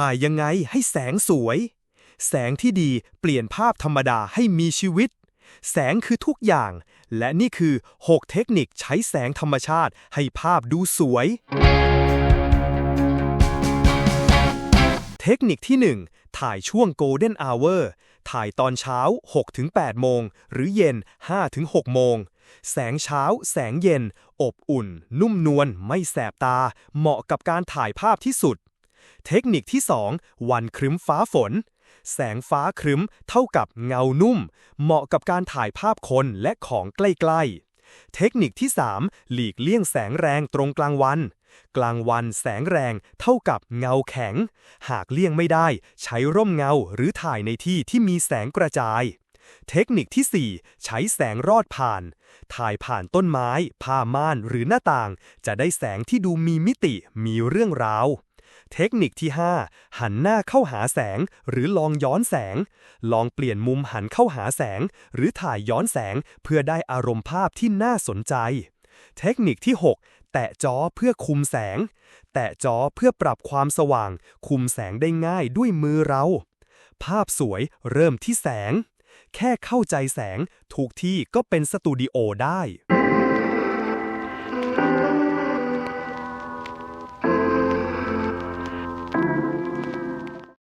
ถ่ายยังไงให้แสงสวย แสงที่ดีเปลี่ยนภาพธรรมดาให้มีชีวิต แสงคือทุกอย่าง และนี่คือ 6 เทคนิคใช้แสงธรรมชาติให้ภาพดูสวย เทคนิคที่ 1 ถ่ายช่วง Golden Hour ถ่ายตอนเช้า 6-8 โมง หรือเย็น 5-6 โมง แสงเช้า แสงเย็น อบอุ่น นุ่มนวล ไม่แสบตา เหมาะกับการถ่ายภาพที่สุด เทคนิคที่ 2 วันครึ้มฟ้าฝน แสงฟ้าครึ้มเท่ากับเงานุ่ม เหมาะกับการถ่ายภาพคนและของใกล้ๆ เทคนิคที่ 3 หลีกเลี่ยงแสงแรงตรงกลางวัน กลางวันแสงแรงเท่ากับเงาแข็ง หากเลี่ยงไม่ได้ ใช้ร่มเงาหรือถ่ายในที่ที่มีแสงกระจายเทคนิคที่ 4 ใช้แสงรอดผ่าน ถ่ายผ่านต้นไม้ ผ้าม่านหรือหน้าต่าง จะได้แสงที่ดูมีมิติ มีเรื่องราว เทคนิคที่ 5 หันหน้าเข้าหาแสง หรือลองย้อนแสง ลองเปลี่ยนมุมหันเข้าหาแสง หรือถ่ายย้อนแสงเพื่อได้อารมณ์ภาพที่น่าสนใจ เทคนิคที่ 6 แตะจอเพื่อคุมแสง แตะจอเพื่อปรับความสว่าง คุมแสงได้ง่ายด้วยมือเรา ภาพสวยเริ่มที่แสง แค่เข้าใจแสง ถูกที่ก็เป็นสตูดิโอได้